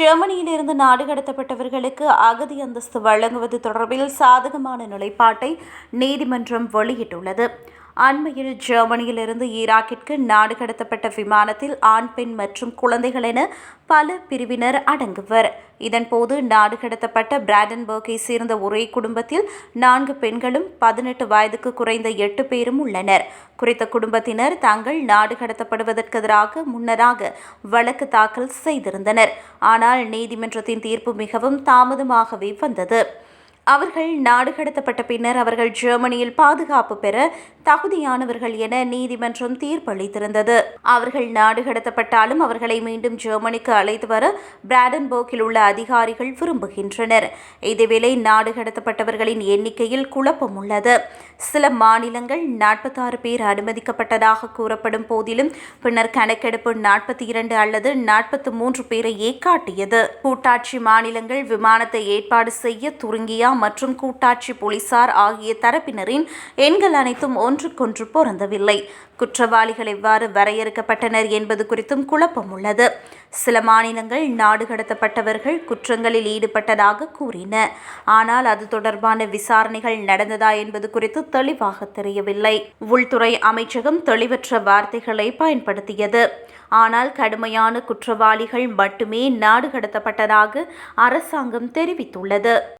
ஜெர்மனியிலிருந்து நாடு கடத்தப்பட்டவர்களுக்கு அகதி அந்தஸ்து வழங்குவது தொடர்பில் சாதகமான நிலைப்பாட்டை நீதிமன்றம் வெளியிட்டுள்ளது. அண்மையில் ஜெர்மனியிலிருந்து ஈராக்கிற்கு நாடு கடத்தப்பட்ட விமானத்தில் ஆண் பெண் மற்றும் குழந்தைகள் என பல பிரிவினர் அடங்குவர். இதன்போது நாடு கடத்தப்பட்ட பிராடன்பர்க்கை சேர்ந்த ஒரே குடும்பத்தில் நான்கு பெண்களும் பதினெட்டு வயதுக்கு குறைந்த எட்டு பேரும் உள்ளனர். குறித்த குடும்பத்தினர் தாங்கள் நாடு கடத்தப்படுவதற்கு எதிராக முன்னராக வழக்கு தாக்கல் செய்திருந்தனர். ஆனால் நீதிமன்றத்தின் தீர்ப்பு மிகவும் தாமதமாகவே வந்தது. அவர்கள் நாடு கடத்தப்பட்ட பின்னர் அவர்கள் ஜெர்மனியில் பாதுகாப்பு பெற தகுதியானவர்கள் என நீதிமன்றம் தீர்ப்பளித்திருந்தது. அவர்கள் நாடு கடத்தப்பட்டாலும் அவர்களை மீண்டும் ஜெர்மனிக்கு அழைத்து வர பிராடன்போக்கில் உள்ள அதிகாரிகள் விரும்புகின்றனர். இதேவேளை நாடு கடத்தப்பட்டவர்களின் எண்ணிக்கையில் குழப்பம் உள்ளது. சில மாநிலங்கள் நாற்பத்தாறு பேர் அனுமதிக்கப்பட்டதாக கூறப்படும் போதிலும் பின்னர் கணக்கெடுப்பு நாற்பத்தி இரண்டு அல்லது நாற்பத்தி மூன்று பேரையே காட்டியது. கூட்டாட்சி மாநிலங்கள் விமானத்தை ஏற்பாடு செய்ய துருங்கியா மற்றும் கூட்டாட்சி போலீசார் ஆகிய தரப்பினரின் எண்கள் அனைத்தும் ஒன்றுக்கொன்று பொருந்தவில்லை. குற்றவாளிகள் எவ்வாறு வரையறுக்கப்பட்டனர் என்பது குறித்தும் குழப்பம் உள்ளது. சில மாநிலங்கள் நாடு கடத்தப்பட்டவர்கள் குற்றங்களில் ஈடுபட்டதாக கூறின. ஆனால் அது தொடர்பான விசாரணைகள் நடந்ததா என்பது குறித்து தெளிவாக தெரியவில்லை. உள்துறை அமைச்சகம் தெளிவற்ற வார்த்தைகளை பயன்படுத்தியது. ஆனால் கடுமையான குற்றவாளிகள் மட்டுமே நாடு கடத்தப்பட்டதாக அரசாங்கம் தெரிவித்துள்ளது.